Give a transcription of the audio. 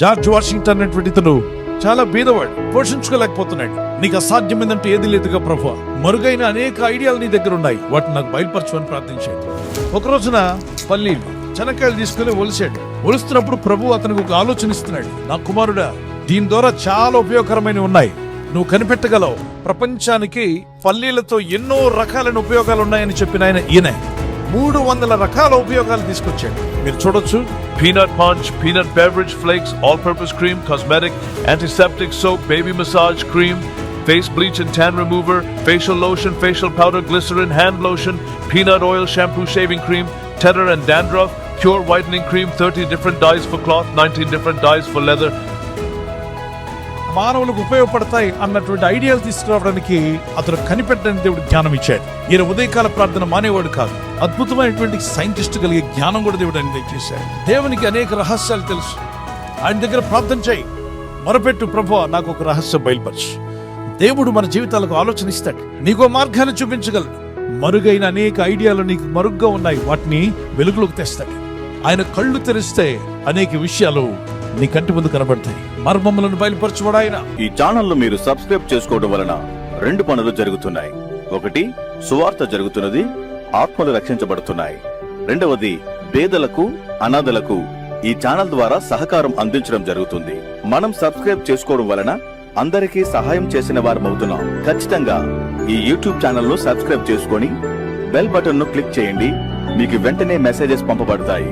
George Washington అనేటువంటి ఇతను చాలా బీదవాడు పోషించుకోలేకపోతున్నాడు. నీకు అసాధ్యమైందంటే ఏది లేదుగా ప్రభు మరుగైన అనేక ఐడియాలు నీ దగ్గర ఉన్నాయి. వాటిని నాకు బయలుపరచమని ప్రార్థించాడు ఒక రోజున పల్లీలు చెనక్కాయలు తీసుకుని ఒలిసాడు ఒలుస్తున్నప్పుడు ప్రభు అతనికి ఒక ఆలోచన ఇస్తున్నాడు. నా కుమారుడా దీని ద్వారా చాలా ఉపయోగకరమైనవి ఉన్నాయి. నువ్వు కనిపెట్టగలవు. ప్రపంచానికి పల్లీలతో ఎన్నో రకాలైన ఉపయోగాలు ఉన్నాయని చెప్పిన ఆయన ఈయన. మూడు వందల రకాల ఉపయోగాలు తీసుకొచ్చాడు మీరు చూడొచ్చు Peanut punch, peanut beverage flakes, all purpose cream, cosmetic, antiseptic soap, baby massage cream, face bleach and tan remover, facial lotion, facial powder, glycerin, hand lotion, peanut oil, shampoo, shaving cream, tetter and dandruff, pure whitening cream, 30 different dyes for cloth, 19 different dyes for leather, మానవులకు ఉపయోగపడతాయి అన్నటువంటి ఐడియాలు తీసుకురావడానికి అతను కనిపెట్టని దేవుడు జ్ఞానం ఇచ్చాడు. ఈయన ఉదయకాల ప్రార్థన మానేవాడు కాదు. అద్భుతమైనటువంటి సైంటిస్ట్ కలిగే జ్ఞానం కూడా దేవుడు ఆయన చేశాడు దేవునికి అనేక రహస్యాలు తెలుసు. ఆయన దగ్గర ప్రార్థన చేయి. మొరపెట్టు ప్రభు నాకు ఒక రహస్యం బయలుపరచు. దేవుడు మన జీవితాలకు ఆలోచన ఇస్తాడు. నీకో మార్గాన్ని చూపించగలడు. మరుగైన అనేక ఐడియాలు నీకు మరుగ్గా ఉన్నాయి. వాటిని వెలుగులోకి తెస్తాడు. ఆయన కళ్ళు తెరిస్తే అనేక విషయాలు నీ కంటి ముందు కనబడతాయి. మర్మములను బయలుపరచువాడు ఈ ఛానల్ను మీరు సబ్స్క్రైబ్ చేసుకోవడం వలన రెండు పనులు జరుగుతున్నాయి. ఒకటి సువార్త జరుగుతున్నది ఆత్మలు రక్షించబడుతున్నాయి. రెండవది పేదలకు అనాథలకు ఈ ఛానల్ ద్వారా సహకారం అందించడం జరుగుతుంది. మనం సబ్స్క్రైబ్ చేసుకోవడం వలన అందరికీ సహాయం చేసిన వారం అవుతున్నాం ఖచ్చితంగా ఈ యూట్యూబ్ ఛానల్ను సబ్స్క్రైబ్ చేసుకొని బెల్ బటన్ను క్లిక్ చేయండి. మీకు వెంటనే మెసేజెస్ పంపబడతాయి.